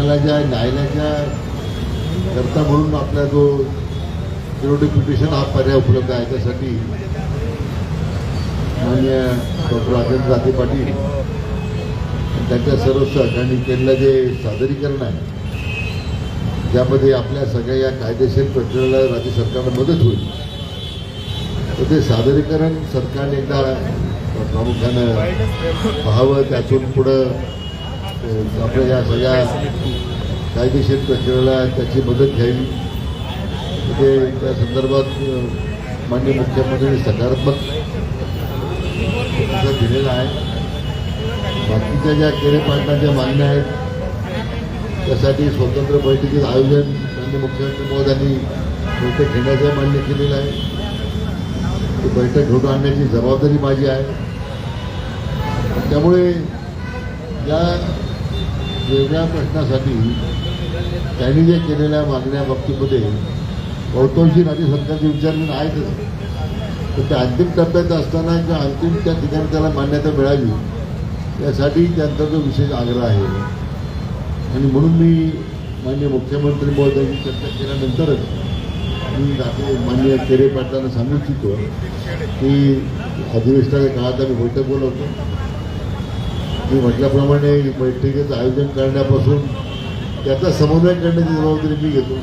आपल्याला ज्या न्यायालयाच्या करता म्हणून आपला जो विरोधी पिटिशन हा पर्याय उपलब्ध आहे त्यासाठी मान्य डॉक्टर राजेंद्र जाते पाटील त्यांच्या सर्व सहकार्यांनी केलेलं जे सादरीकरण आहे ज्यामध्ये आपल्या सगळ्या या कायदेशीर प्रक्रियेला राज्य सरकारला मदत होईल. तर ते सादरीकरण सरकारने एकदा प्रामुख्यानं पाहावं त्यातून पुढं आपल्या या सगळ्या कायदेशीर प्रक्रियेला त्याची मदत घ्यावी ते त्या संदर्भात माननीय मुख्यमंत्र्यांनी सकारात्मक दिलेला आहे. बाकीच्या ज्या केरेपाटणाच्या मागण्या आहेत त्यासाठी स्वतंत्र बैठकीचं आयोजन माननीय मुख्यमंत्री महोदयांनी बैठक घेण्याचं मान्य केलेलं आहे. ती बैठक घडून आणण्याची जबाबदारी माझी आहे. त्यामुळे या वेगळ्या प्रश्नासाठी त्यांनी जे केलेल्या मागण्या बाबतीमध्ये बहुतांशी राज्य सरकारचे विचार मी आहेतच तर त्या अंतिम टप्प्यात असताना किंवा अंतिम त्या ठिकाणी त्याला मान्यता मिळावी यासाठी त्यांचा जो विशेष आग्रह आहे. आणि म्हणून मी माननीय मुख्यमंत्री महोदयांची चर्चा केल्यानंतरच मी रात्री माननीय केरे पाटलांना सांगू इच्छितो की अधिवेशनाच्या काळात आम्ही बैठक बोलवतो. मी म्हटल्याप्रमाणे बैठकीचं आयोजन करण्यापासून त्याचा समन्वय करण्याची जबाबदारी मी घेतो.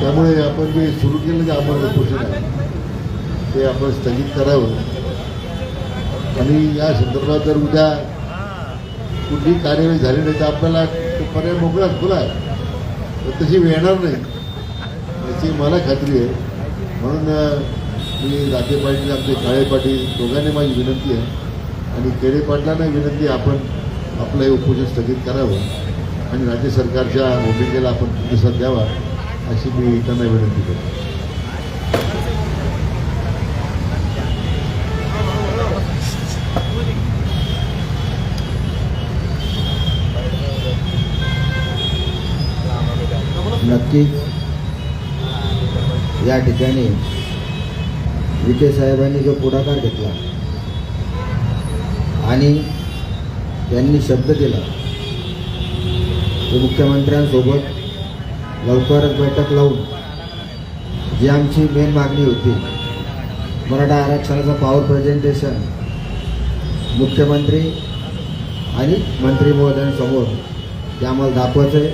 त्यामुळे आपण जे सुरू केलं जे आपण उपोषण आहे. ते आपण स्थगित करावं. आणि या संदर्भात जर उद्या कुठली कार्यवाही झाली नाही तर आपल्याला तो पर्याय मोकळा खुला आहे. तर तशी येणार नाही. याची मला खात्री आहे. म्हणून मी दाते पाटील आमचे काळे पाटील दोघांनी माझी विनंती आहे. आणि केळे पाटलांना विनंती आपण आपलं हे उपोषण स्थगित करावं आणि राज्य सरकारच्या भूमिकेला आपण प्रतिसाद द्यावा अशी मी त्यांना विनंती करतो. नक्कीच. या ठिकाणी विखे साहेबांनी जो पुढाकार घेतला आणि त्यांनी शब्द दिला तो मुख्यमंत्र्यांसोबत लवकरच बैठक लावून जी आमची मेन मागणी होती मराठा आरक्षणाचं पॉवर प्रेझेंटेशन मुख्यमंत्री आणि मंत्री महोदयांसमोर ते आम्हाला दाखवायचं आहे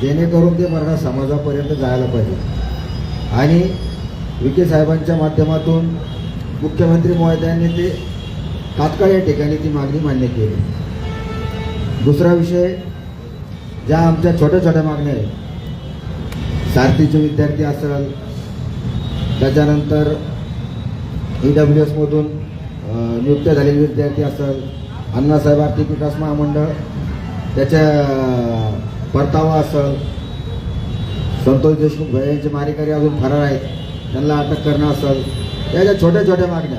जेणेकरून ते मराठा समाजापर्यंत जायला पाहिजे. आणि विखे साहेबांच्या माध्यमातून मुख्यमंत्री महोदयांनी ते तात्काळ या ठिकाणी ती मागणी मान्य केली. दुसरा विषय ज्या आमच्या छोट्या छोट्या मागण्या आहेत सारथीचे विद्यार्थी असेल त्याच्यानंतर ई डब्ल्यू एसमधून नियुक्त झालेले विद्यार्थी असेल अण्णासाहेब आर्थिक विकास महामंडळ त्याच्या परतावा असेल संतोष देशमुख भैया यांचे मारेकरी अजून फरार आहेत त्यांना अटक करणं असेल या ज्या छोट्या छोट्या मागण्या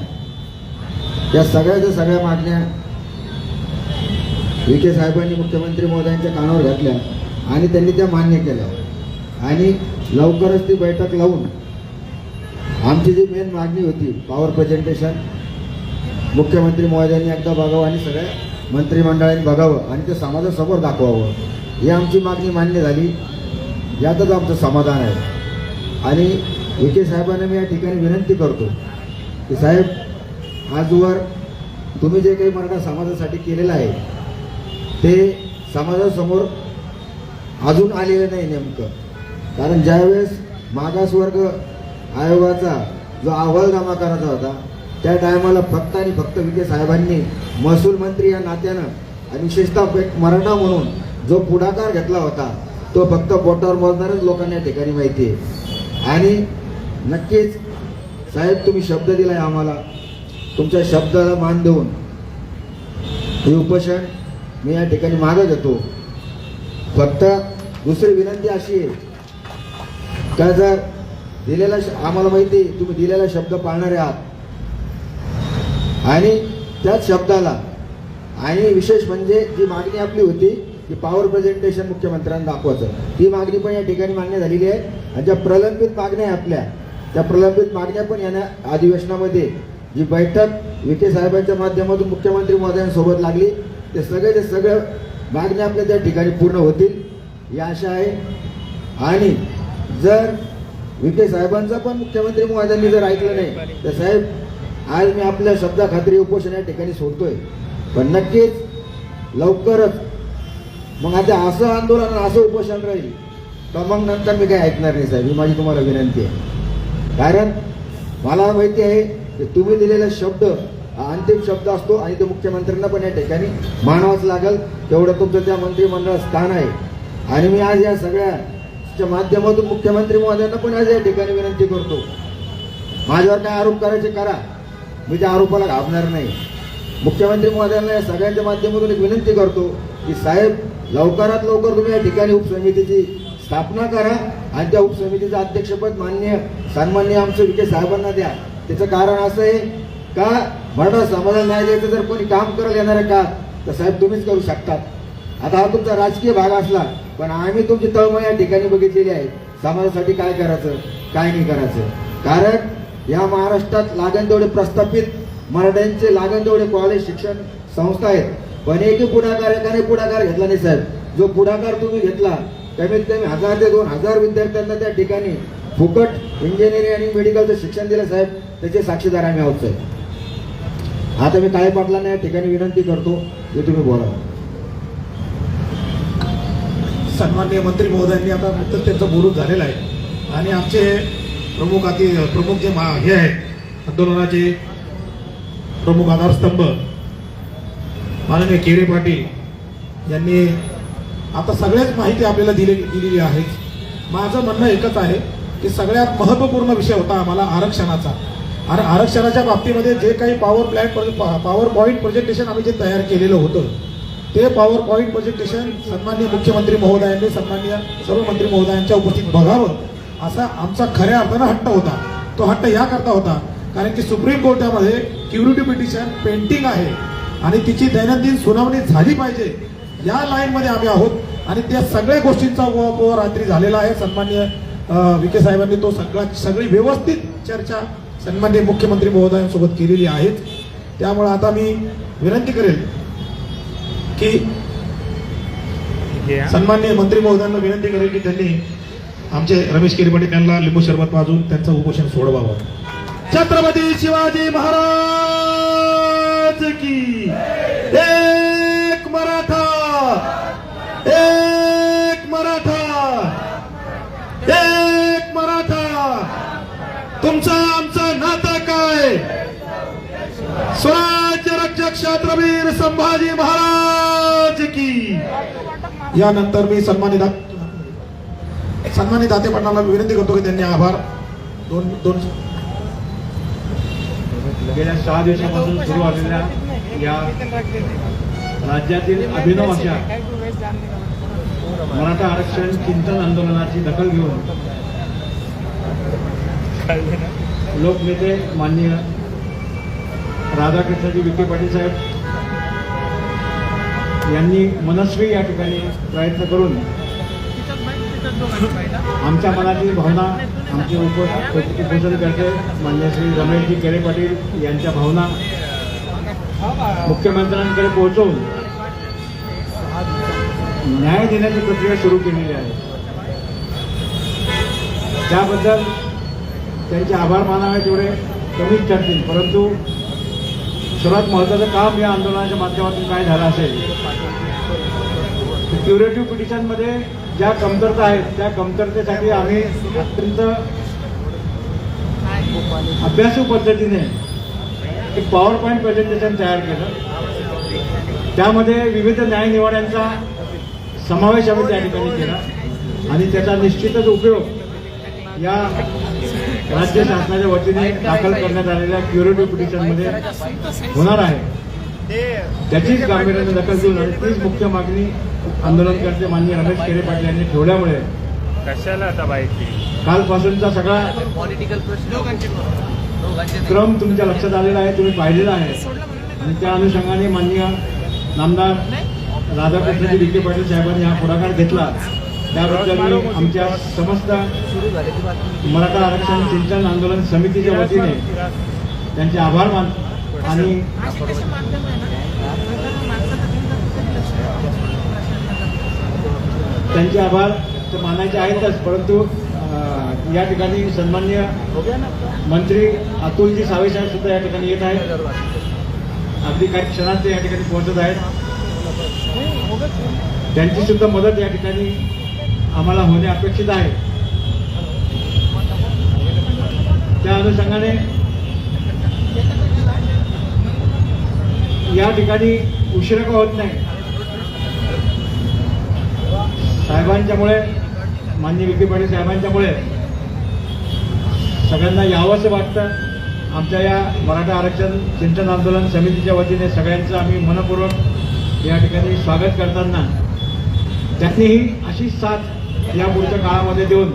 या सगळ्याच्या सगळ्या मागण्या विखे साहेबांनी मुख्यमंत्री महोदयांच्या कानावर घातल्या आणि त्यांनी त्या मान्य केल्या. आणि लवकरच ती बैठक लावून आमची जी मेन मागणी होती पॉवर प्रेझेंटेशन मुख्यमंत्री महोदयांनी एकदा बघावं आणि सगळ्या मंत्रिमंडळाने बघावं आणि ते समाजासमोर दाखवावं ही आमची मागणी मान्य झाली. यातच आमचं समाधान आहे. आणि विखे साहेबांना मी या ठिकाणी विनंती करतो की साहेब आजवर तुम्ही जे काही मराठा समाजासाठी केलेलं आहे ते समाजासमोर अजून आलेलं नाही नेमकं. कारण ज्यावेळेस मागासवर्ग आयोगाचा जो अहवाल जमा करायचा होता त्या टायमाला फक्त आणि फक्त विखे साहेबांनी महसूल मंत्री या नात्यानं आणि विशेषतः एक मराठा म्हणून जो पुढाकार घेतला होता तो फक्त बोटावर मोजणारच लोकांना या ठिकाणी माहिती आहे. आणि नक्कीच साहेब तुम्ही शब्द दिला आहे आम्हाला. तुमच्या शब्दाला मान देऊन हे उपोषण मी या ठिकाणी मागे घेतो. फक्त दुसरी विनंती अशी आहे का जर दिलेला श- आम्हाला माहिती आहे, तुम्ही दिलेला शब्द पाळणारे आहात. आणि त्याच शब्दाला आणि विशेष म्हणजे जी मागणी आपली होती की पॉवर प्रेझेंटेशन मुख्यमंत्र्यांना दाखवायचं. ती मागणी पण या ठिकाणी मान्य झालेली आहे. आणि ज्या प्रलंबित मागण्या आहे आपल्या त्या प्रलंबित मागण्या पण या अधिवेशनामध्ये जी बैठक विखे साहेबांच्या माध्यमातून मुख्यमंत्री महोदयांसोबत लागली ते सगळे ते सगळं मागण्या आपल्या त्या ठिकाणी पूर्ण होतील ही आशा आहे. आणि जर विखे साहेबांचं पण मुख्यमंत्री महोदयांनी जर ऐकलं नाही तर साहेब आज मी आपल्या शब्दा खात्री उपोषण या ठिकाणी सोडतोय. पण नक्कीच लवकरच मग आता असं आंदोलन असं उपोषण राहील तर मग नंतर मी काही ऐकणार नाही साहेब ही माझी तुम्हाला विनंती आहे. कारण मला माहिती आहे तुम्ही दिलेला शब्द हा अंतिम शब्द असतो आणि तो मुख्यमंत्र्यांना पण या ठिकाणी मानावाच लागेल तेवढं तुमचं त्या मंत्रिमंडळात स्थान आहे. आणि मी आज या सगळ्याच्या माध्यमातून मुख्यमंत्री महोदयांना पण आज या ठिकाणी विनंती करतो. माझ्यावर काय आरोप करायचे करा. मी त्या आरोपाला घाबणार नाही. मुख्यमंत्री महोदयांना या सगळ्यांच्या माध्यमातून एक विनंती करतो की साहेब लवकरात लवकर तुम्ही या ठिकाणी उपसमितीची स्थापना करा आणि त्या उपसमितीचं अध्यक्षपद मान्य सन्मान्य आमचं विखे साहेबांना द्या. त्याचं कारण असं आहे का मराठा समाजाला न्याय द्यायचं जर कोणी काम करत येणार आहे का तर साहेब तुम्हीच करू शकतात. आता हा तुमचा राजकीय भाग असला पण आम्ही तुमची तळमळ या ठिकाणी बघितलेली आहे. समाजासाठी काय करायचं काय नाही करायचं. कारण या महाराष्ट्रात लागण तेवढे प्रस्थापित मराठ्यांचे लागण तेवढे कॉलेज शिक्षण संस्था आहेत. पण एकही पुढाकार एकाने पुढाकार घेतला नाही साहेब. जो पुढाकार तुम्ही घेतला कमीत कमी हजार ते दोन हजार विद्यार्थ्यांना त्या ठिकाणी फुकट इंजिनिअरिंग आणि मेडिकलचं शिक्षण दिलं साहेब त्याचे साक्षीदार आम्ही आहोत साहेब. आता मी काळे पाटलांना या ठिकाणी विनंती करतो की तुम्ही बोला. सन्माननीय मंत्री महोदयांनी आता नुकतंच त्यांचं बोलून झालेलं आहे. आणि आमचे प्रमुख अति प्रमुख जे मा हे आहेत आंदोलनाचे प्रमुख आधारस्तंभ माननीय केरे पाटील यांनी आता सगळ्याच माहिती आपल्याला दिले दिलेली आहे माझं म्हणणं एकच आहे की सगळ्यात महत्त्वपूर्ण विषय होता आम्हाला आरक्षणाचा. आणि आरक्षणाच्या बाबतीमध्ये जे काही power plan power point projection आम्ही जे तयार केलेलं होतं ते पॉवर पॉईंट प्रोजेक्टेशन सन्मान्य मुख्यमंत्री महोदयांनी सन्मान्य सर्व मंत्री महोदयांच्या उपस्थित बघावं असा आमचा खऱ्या अर्थानं हट्ट होता. तो हट्ट याकरता होता. कारण की सुप्रीम कोर्टामध्ये क्युरिटी पिटिशन पेंटिंग आहे. आणि तिची दैनंदिन सुनावणी झाली पाहिजे. या लाईनमध्ये आम्ही आहोत. आणि त्या सगळ्या गोष्टींचा उहापोह रात्री झालेला आहे. सन्मान्य विखे साहेबांनी तो सगळा सगळी व्यवस्थित चर्चा सन्मान्य मुख्यमंत्री महोदयांसोबत केलेली आहे त्यामुळे आता मी विनंती करेल की सन्मान्य मंत्री महोदयांना विनंती करेल की त्यांनी आमचे रमेश केरपटे त्यांना लिंबू शरबत वाजून त्यांचं उपोषण सोडवावं. छत्रपती शिवाजी महाराज की. एक मराठा. एक तुमचं आमचं नातं काय? स्वराज्य रक्षक छत्रवीर संभाजी महाराज की. यानंतर मी सन्मानित सन्मानित दाते पाटलांना विनंती करतो की त्यांनी आभार. दोन दोन. गेल्या सहा दिवसापासून सुरू असलेल्या या राज्यातील अभिनव अशा मराठा आरक्षण चिंतन आंदोलनाची दखल घेऊन लोकनेते माननीय राधाकृष्णजी विखे पाटील साहेब यांनी मनस्वी या ठिकाणी प्रयत्न करून आमच्या मनातील भावना आमचे उप उपोषणकर्ते मान्य श्री रमेशजी केरे पाटील यांच्या भावना मुख्यमंत्र्यांकडे पोहोचवून न्याय देण्याची प्रक्रिया सुरू केलेली आहे. त्याबद्दल त्यांचे आभार मानावे तेवढे कमीच ठरतील परंतु सर्वात महत्त्वाचं काम या आंदोलनाच्या माध्यमातून काय झालं असेल क्युरेटिव्ह पिटिशनमध्ये ज्या कमतरता आहेत त्या कमतरतेसाठी आम्ही अत्यंत अभ्यासू पद्धतीने एक पॉवर पॉईंट प्रेझेंटेशन तयार केलं. त्यामध्ये विविध न्यायनिवाड्यांचा समावेश आम्ही त्या ठिकाणी केला. आणि त्याचा निश्चितच उपयोग या राज्य शासनाच्या वतीने दाखल करण्यात आलेल्या क्युरेटिव्ह पिटिशनमध्ये होणार आहे. त्याचीच गांभीर्याने दखल घेऊन तीच मुख्य मागणी आंदोलनकर्ते माननीय रमेश केरे पाटील यांनी ठेवल्यामुळे. कशाला दबायची कालपासूनचा सगळा पॉलिटिकल प्रश्न क्रम तुमच्या लक्षात आलेला आहे तुम्ही पाहिलेला आहे. आणि त्या अनुषंगाने माननीय नामदार राधाकृष्णजी विखे पाटील साहेबांनी हा पुढाकार घेतला. त्याबद्दल मी आमच्या समस्त मराठा आरक्षण सिंचन आंदोलन समितीच्या वतीने त्यांचे आभार मान आणि त्यांचे आभार तर मानायचे आहेतच परंतु या ठिकाणी सन्मान्य मंत्री अतुलजी सावे साहेब सुद्धा या ठिकाणी येत आहेत. अगदी काही क्षणात ते या ठिकाणी पोहोचत आहेत. त्यांची सुद्धा मदत या ठिकाणी आम्हाला होणे अपेक्षित आहे. त्या अनुषंगाने या ठिकाणी उशीर का होत नाही. साहेबांच्यामुळे मान्य विखे पाटील साहेबांच्यामुळे सगळ्यांना यावंसं वाटतं. आमच्या या मराठा आरक्षण चिंतन आंदोलन समितीच्या वतीने सगळ्यांचं आम्ही मनपूर्वक या ठिकाणी स्वागत करताना त्यांनीही अशीच साथ या पुढच्या काळामध्ये देऊन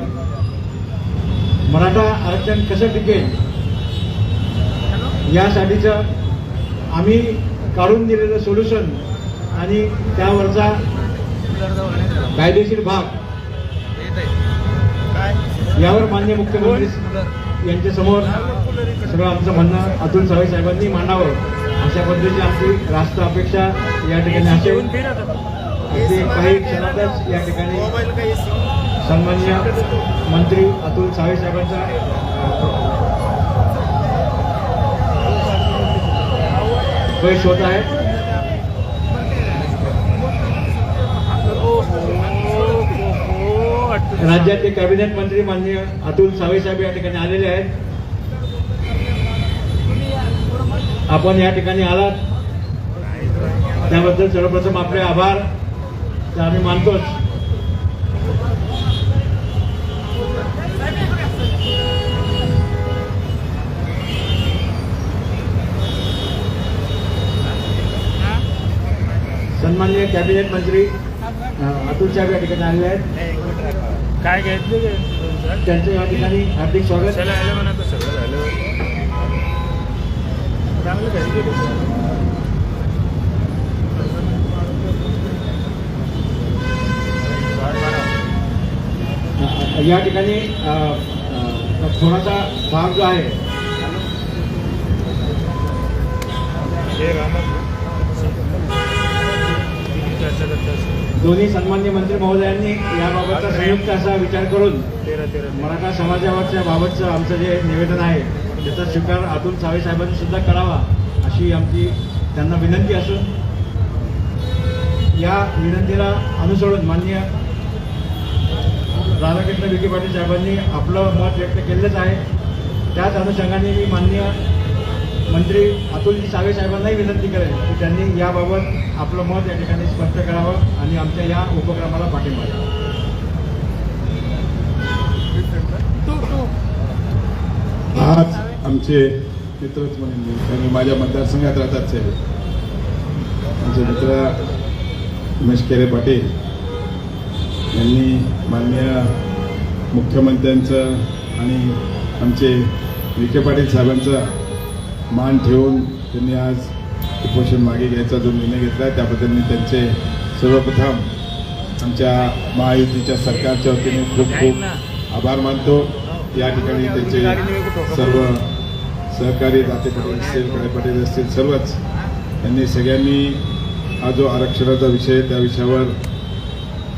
मराठा आरक्षण कसं टिकेल? यासाठीचं आम्ही काढून दिलेलं सोल्युशन आणि त्यावरचा कायदेशीर भाग यावर मान्य मुख्यमंत्री यांच्यासमोर सगळं आमचं म्हणणं अतुल सावे साहेबांनी मांडावं. अशा पद्धतीची आमची रास्त अपेक्षा या ठिकाणी असेल काही क्षणातच या ठिकाणी सन्मान्य मंत्री अतुल सावे साहेबांचा प्रवेश होत आहे. राज्याचे कॅबिनेट मंत्री माननीय अतुल सावे साहेब या ठिकाणी आलेले आहेत. आपण या ठिकाणी आलात. त्याबद्दल सर्वप्रथम आपले आभार. ते आम्ही मानतोच. सन्माननीय कॅबिनेट मंत्री अतुल साहेब या ठिकाणी आलेले आहेत. काय ते? त्यांचं या ठिकाणी हार्दिक स्वागत. आलं म्हणा सगळं झालं. चांगलं काही केलं वाढ वाढा. अ, या ठिकाणी थोडासा भाग जो आहे. दोन्ही सन्मान्य मंत्री महोदयांनी याबाबतचा संयुक्त असा विचार करून मराठा समाजावरच्या बाबतचं आमचं जे निवेदन आहे त्याचा स्वीकार अतुल सावे साहेबांनी सुद्धा करावा अशी आमची त्यांना विनंती असून या विनंतीला अनुसरून माननीय राधाकृष्ण विखे पाटील साहेबांनी आपलं मत व्यक्त केलेलंच आहे. त्याच अनुषंगाने मी माननीय मंत्री अतुलजी सावे साहेबांनाही विनंती करेल की त्यांनी याबाबत आपलं मत या ठिकाणी स्पष्ट करावं आणि आमच्या या उपक्रमाला पाठिंबा द्यावा. आज आमचे मित्रच म्हणजे त्यांनी माझ्या मतदारसंघात राहतात साहेब आमचे मित्र उमेश केरे पाटील यांनी माननीय मुख्यमंत्र्यांचं आणि आमचे विखे पाटील साहेबांचा मान ठेवून त्यांनी आज उपोषण मागे घ्यायचा जो निर्णय घेतला त्याबद्दल मी त्यांचे सर्वप्रथम आमच्या महायुतीच्या सरकारच्या वतीने खूप खूप आभार मानतो. या ठिकाणी त्यांचे सर्व सहकारी दाते पाटील असतील काळे पाटील असतील सर्वच त्यांनी सगळ्यांनी हा जो आरक्षणाचा विषय आहे, त्या विषयावर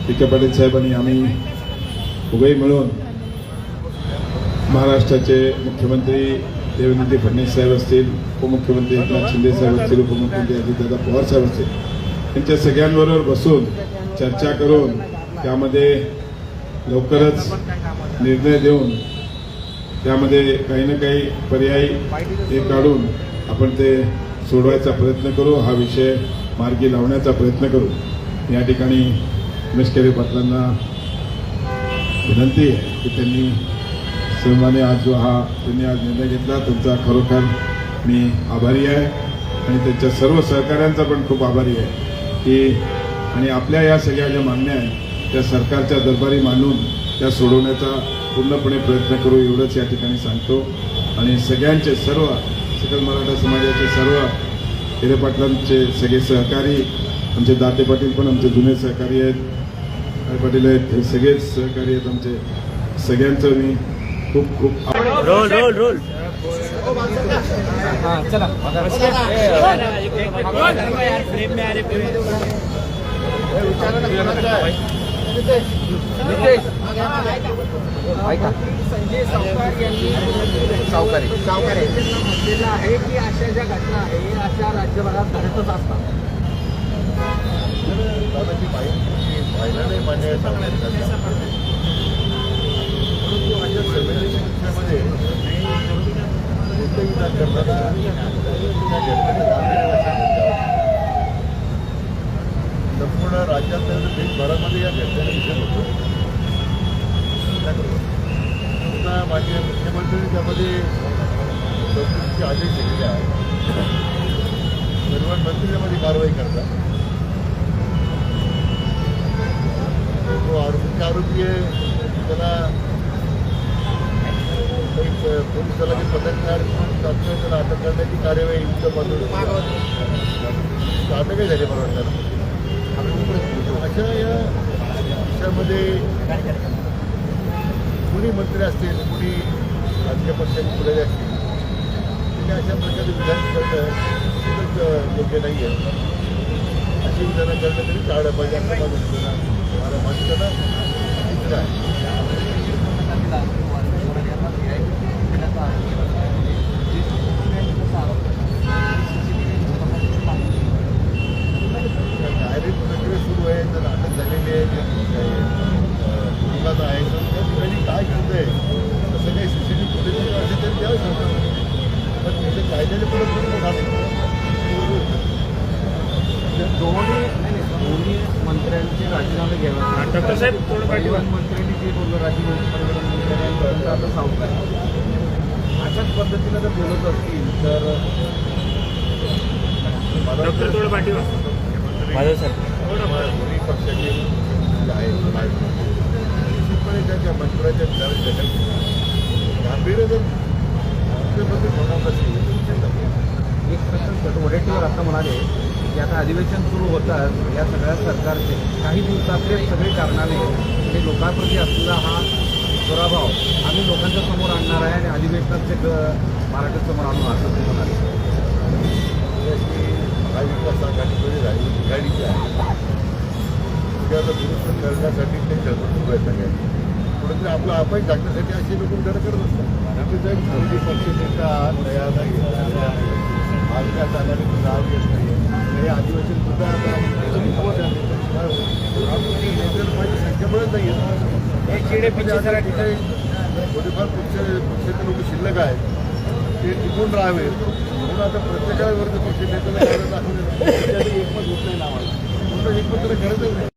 विखे पाटील साहेब आणि आम्ही उभे मिळून महाराष्ट्राचे मुख्यमंत्री देवेंद्र फडणवीस साहेब असतील उपमुख्यमंत्री एकनाथ शिंदे साहेब असतील उपमुख्यमंत्री अजितदादा पवार साहेब असतील यांच्या सगळ्यांबरोबर बसून चर्चा करून त्यामध्ये लवकरच निर्णय देऊन त्यामध्ये काही ना काही पर्यायी हे काढून आपण ते सोडवायचा प्रयत्न करू हा विषय मार्गी लावण्याचा प्रयत्न करू. या ठिकाणी मिस्केरे पाटलांना विनंती आहे की त्यांनी सन्माने आज जो हा त्यांनी आज निर्णय घेतला त्यांचा खरोखर मी आभारी आहे. आणि त्यांच्या सर्व सहकाऱ्यांचा पण खूप आभारी आहे की आणि आपल्या या सगळ्या ज्या मागण्या आहेत त्या सरकारच्या दरबारी मानून त्या सोडवण्याचा पूर्णपणे प्रयत्न करू एवढंच या ठिकाणी सांगतो. आणि सगळ्यांचे सर्व सकल मराठा समाजाचे सर्व हिरे पाटलांचे सगळे सहकारी आमचे दाते पाटील पण आमचे जुने सहकारी आहेत. पाटील आहेत हे सगळेच सहकारी आहेत आमचे. सगळ्यांचं मी खूप खूप रोल रोल रोल. ऐका संजय सावकार यांनी सावकारी सावकार यांना म्हटलेलं आहे की अशा ज्या घटना आहे अशा राज्यभरात घडतच असतात दादाची पाहिलं नाही मान्य आहे परंतु अशा संवेदनशील विषयामध्ये कोणतंही करताना त्या संपूर्ण राज्यात देशभरामध्ये या घटनेचा विषय होतो. सुद्धा माननीय मुख्यमंत्र्यांनी त्यामध्ये चौकशीचे आदेश दिलेले आहेत. परिवहन मंत्री त्यामध्ये कारवाई करतात. तो आरोपी आरोपी आहे. त्याला एक पोलीस दलाचे पथक तयार करून तात्काळ त्याला अटक करण्याची कार्यवाही युद्ध पातळीवर अटकही झाली बरोबर त्याला. अशा या विषयामध्ये कुणी मंत्री असतील कुणी राजकीय पक्षाचे पुढे असतील त्यांनी अशा प्रकारे विधान करणं खूपच योग्य नाही आहे अशी विधानं करणं तरी टाळलं पाहिजे असं माझं सूचना मला माणसाला इच्छा आहे डायरेक्ट प्रक्रिया सुरू आहे तर अटक झालेली आहे जे तुरुंगात आहे तर त्या ठिकाणी काय घडतंय तसं काही सी सी टी फुटेज असेल तर द्यावं शकतं पण त्याचे कायद्याने परत परत होणार दोन्ही नाही, नाही, दोन्ही मंत्र्यांचे राजीनामे घ्यावे डॉक्टर साहेब, थोडं पाठी परिवहन मंत्र्यांनी जे बोललं राजीनामे परिवहन मंत्र्यांपर्यंत आता सावकार अशाच पद्धतीनं जर बोलत असतील तर डॉक्टर थोडं पाठीवा दोन्ही पक्षाचे निश्चितपणे त्याच्या मंत्र्याच्या विधानात गांभीर्य जर मुख्यमंत्री होणार नसेल एक प्रश्न वडेट्टीवर आता म्हणाले की आता अधिवेशन सुरू होतात या सगळ्या सरकारचे काही दिवसातले सगळे कारणाने हे लोकांप्रती असलेला हा दुराभाव आम्ही लोकांच्या समोर आणणार आहे आणि अधिवेशनात ते मराठ्यासमोर आणू असं ते म्हणाले की महाविकास आघाडीमध्ये राहिलेली गाडीची आहे. त्याचा दुरुस्त करण्यासाठी ते चळवळ सुरू आहे सगळ्यांनी कुठेतरी आपलं आपण टाकण्यासाठी असे लोक धड करत असतात. आम्ही जर विरोधी पक्षनेता तयार नाही महाविकास आघाडीचं नाव येत नाही हे अधिवेशन सुद्धा नेत्याला पाहिजे संख्याबळच नाही थोडेफार पक्ष पक्षाचे लोक शिल्लक आहेत. ते टिकून राहावे म्हणून आता प्रत्येकावर पक्ष नेत्याला गरज दाखवली एकमत होत नाही नावाला. म्हणून एकमत त्याला गरजच नाही